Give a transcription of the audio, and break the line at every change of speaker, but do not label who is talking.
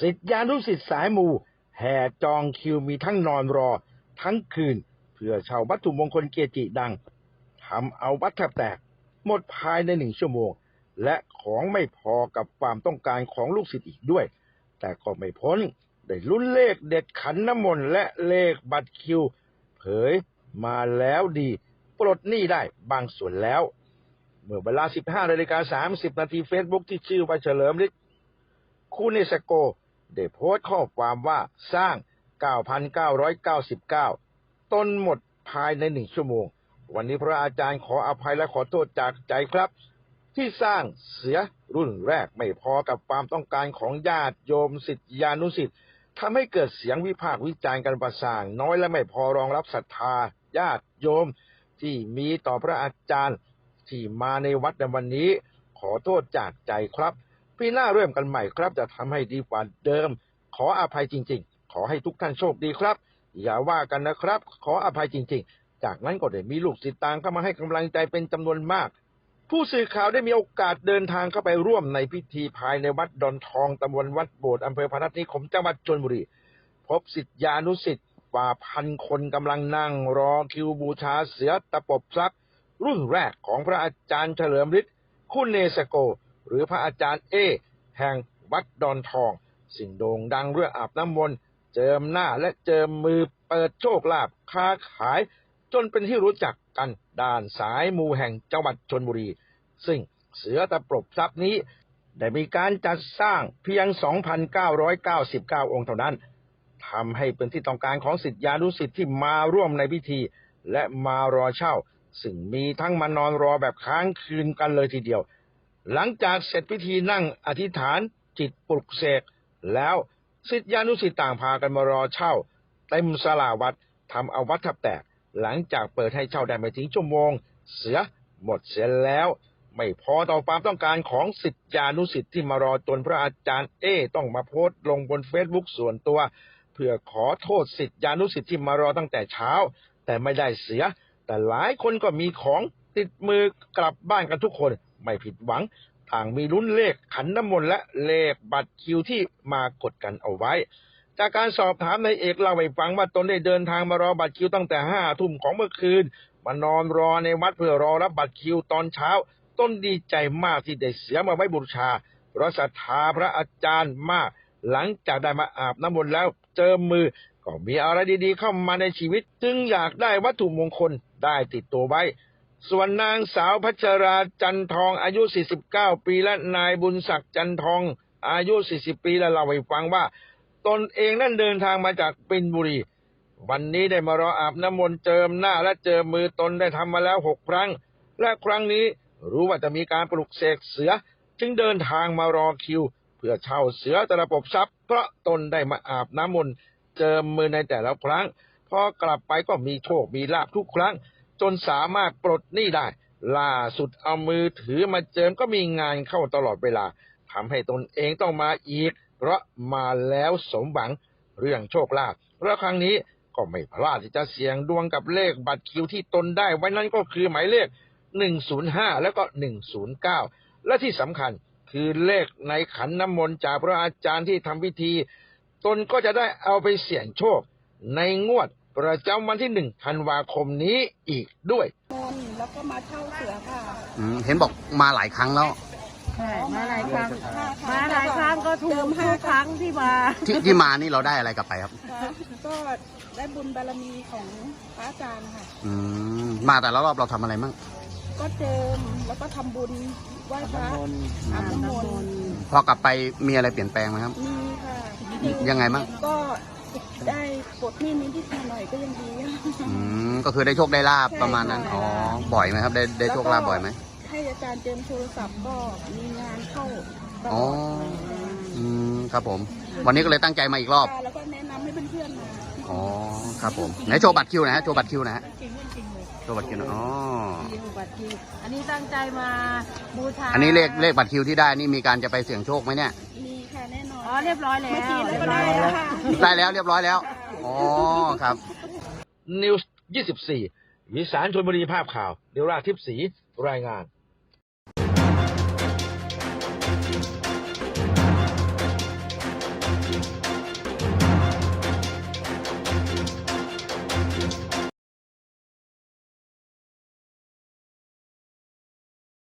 สิทธิานุสิทธิ์สายมู แห่จองคิวมีทั้งนอนรอ ทั้งคืน เพื่อชาวัตถุมงคลเกจิดังทำเอาวัดแทบแตก หมดภายในหนึ่งชั่วโมง และของไม่พอกับความต้องการของลูกศิษย์อีกด้วย แต่ก็ไม่พ้นได้ลุ้นเลขเด็ดขันน้ำมนต์และเลขบัตรคิว เผยมาแล้วดี ปลดหนี้ได้บางส่วนแล้ว เมื่อเวลา 15นาฬิกา30 นาทีเฟซบุ๊กที่ชื่อว่าเฉลิมฤทธิ์คูเนสโก ได้โพสต์ข้อความว่าสร้าง 9,999 ต้นหมดภายในหนึ่งชั่วโมง วันนี้พระอาจารย์ขออภัยและขอโทษจากใจครับ ที่สร้างเสียรุ่นแรกไม่พอกับความต้องการของญาติโยมสิทธิานุสิทธิ์ทำให้เกิดเสียงวิพากษ์วิจารณ์กันประสาง น้อยและไม่พอรองรับศรัทธา ญาติโยม ที่มีต่อพระอาจารย์ที่มาในวัดในวันนี้ ขอโทษจากใจครับ ปีหน้าเริ่มกันใหม่ครับ จะทำให้ดีกว่าเดิม ขออภัยจริง ๆ ขอให้ทุกท่านโชคดีครับ อย่าว่ากันนะครับ ขออภัยจริง ๆ จากนั้นก็ได้มีลูกศิษย์ต่างเข้ามาให้กำลังใจเป็นจำนวนมาก ผู้สื่อข่าวได้มีโอกาสเดินทางเข้าไปร่วมในพิธีภายในวัดดอนทองตำบลวัดโบสถ์อำเภอพนัสนิคมจังหวัดชลบุรีพบศิษยานุศิษย์กว่าพันคนกำลังนั่งรอคิวบูชาเสือตะปบทรัพย์รุ่นแรกของพระอาจารย์เฉลิมฤทธิ์คุณเนสโก หรือพระอาจารย์เอ แห่งวัดดอนทอง สิ่งโด่งดังเรื่องอาบน้ำมนต์เจิมหน้าและเจิมมือเปิดโชคลาภค้าขาย จนเป็นที่รู้จักกันด่านสายมูแห่งจังหวัดชนบุรี ซึ่งเสือตะปบทรัพย์นี้ ได้มีการจัดสร้างเพียง 2,999 องค์เท่านั้นทำให้เป็นที่ต้องการของสิทธิานุสิทธิ์ที่มาร่วมในพิธี และมารอเช่า ซึ่งมีทั้งมานอนรอแบบค้างคืนกันเลยทีเดียว หลังจากเสร็จพิธีนั่งอธิษฐานจิตปลุกเสกแล้วสิทธิานุสิทธิ์ต่างพากันมารอเช่าเต็มสลาวัดทำเอาวัดทับแตก หลังจากเปิดให้เช่าได้ไม่ถึงชั่วโมง เสือหมดเสียแล้ว ไม่พอต่อความต้องการของสิทธิานุสิทธิ์ที่มารอจนพระอาจารย์เอต้องมาโพสต์ลงบนเฟซบุ๊กส่วนตัว เพื่อขอโทษสิทธิานุสิทธิ์ที่มารอตั้งแต่เช้า แต่ไม่ได้เสีย แต่หลายคนก็มีของติดมือกลับบ้านกันทุกคน ไม่ผิดหวัง ต่างมีลุ้นเลขขันน้ำมนต์และเลขบัตรคิวที่มากดกันเอาไว้ จากการสอบถามนายเอกเล่าให้ฟังว่าตนได้เดินทางมารอบัตรคิวตั้งแต่ห้าทุ่มของเมื่อคืน มานอนรอในวัดเพื่อรอรับบัตรคิวตอนเช้า ต้นดีใจมากที่ได้เสียมาไว้บูชาเพราะศรัทธาพระอาจารย์มาก หลังจากได้มาอาบน้ำมนต์แล้วเจอมือก็มีอะไรดีๆเข้ามาในชีวิต จึงอยากได้วัตถุมงคลได้ติดตัวไว้ ส่วนนางสาวพัชราจันทองอายุ 49 ปีและนายบุญศักดิ์จันทองอายุ 40 ปีและเล่าให้ฟังว่า ตนเองนั่นเดินทางมาจากปินบุรี วันนี้ได้มารออาบน้ำมนต์เจิมหน้าและเจิมมือตนได้ทำมาแล้วหกครั้ง และครั้งนี้รู้ว่าจะมีการปลุกเสกเสือ จึงเดินทางมารอคิว เพื่อเช่าเสือตระบบทรัพย์ เพราะตนได้มาอาบน้ำมนต์เจิมมือในแต่ละครั้ง พอกลับไปก็มีโชคมีลาภทุกครั้ง จนสามารถปลดหนี้ได้ ล่าสุดเอามือถือมาเจิมก็มีงานเข้าตลอดเวลาทำให้ตนเองต้องมาอีก เพราะมาแล้วสมหวังเรื่องโชคลาภแล้วครั้งนี้ก็ไม่พลาดที่จะเสี่ยงดวงกับเลขบัตรคิวที่ตนได้ ไว้นั้นก็คือหมายเลข 105 แล้วก็ 109 และที่สำคัญคือเลขในขันน้ำมนต์จากพระอาจารย์ที่ทำพิธี ตนก็จะได้เอาไปเสี่ยงโชคในงวด ประจำวันที่หนึ่งธันวาคมนี้อีกด้วย
มนต์แล้วก็มาเช่าเสือค่ะ
อืมเห็นบอกมาหลายครั้งแล้ว
ใช่มาหลายครั้ง
ห้า
มาหลายครั้งก็ถูกทุกครั้งที่มา
ที่ที่มานี่เราได้อะไรกลับไปครับ
ค่ะก็ได้บุญบารมีของพระอาจารย์ค่ะ
อืมมาแต่ละรอบเราทำอะไรมั่ง
ก็เจิมแล้วก็ทำบุญไหว้พระอาบน้ำมนต์
พอกลับไปมีอะไรเปลี่ยนแปลงไหมครับ
มีค่ะ
ยังไงมั่ง
ก็ได้ ปลดหนี้นิดๆหน่อยๆก็ยังดี
อืมก็คือได้โชคได้ลาบประมาณนั้นอ๋อ บ่อยไหมครับ ได้ได้โชคลาบบ่อยไหม
ให้อาจารย์เจิมโทรศัพท์ก็มีงานเข้าตล
อ๋อ
อด
อืม ครับผม วันนี้ก็เลยตั้งใจมาอีกรอบ
ค่ะแล้วก็แนะนำให้เพื่อนๆมา
อ๋อ ครับผมไหนโชว์บัตรคิวหนะฮะ โชว์บัตรคิวหนะฮะโชว์บัตรคิวหนะอ๋อ
บัตรคิวอันนี้ตั้งใจมาบูชา
อันนี้เลขเลขบัตรคิวที่ได้นี่มีการจะไปเสี่ยงโชคไหมเนี่ย
มีค่ะแน่นอน
อ๋อเรียบร้อยแล้ว
เมื่อกี้แล้วก็ได้แล้วค่ะ
ได้แล้วเรียบร้อยแล้ว อ๋อครับ
นิวส์24 วิสารชนบุรีภาพข่าวเดยวราทิพสีรายงาน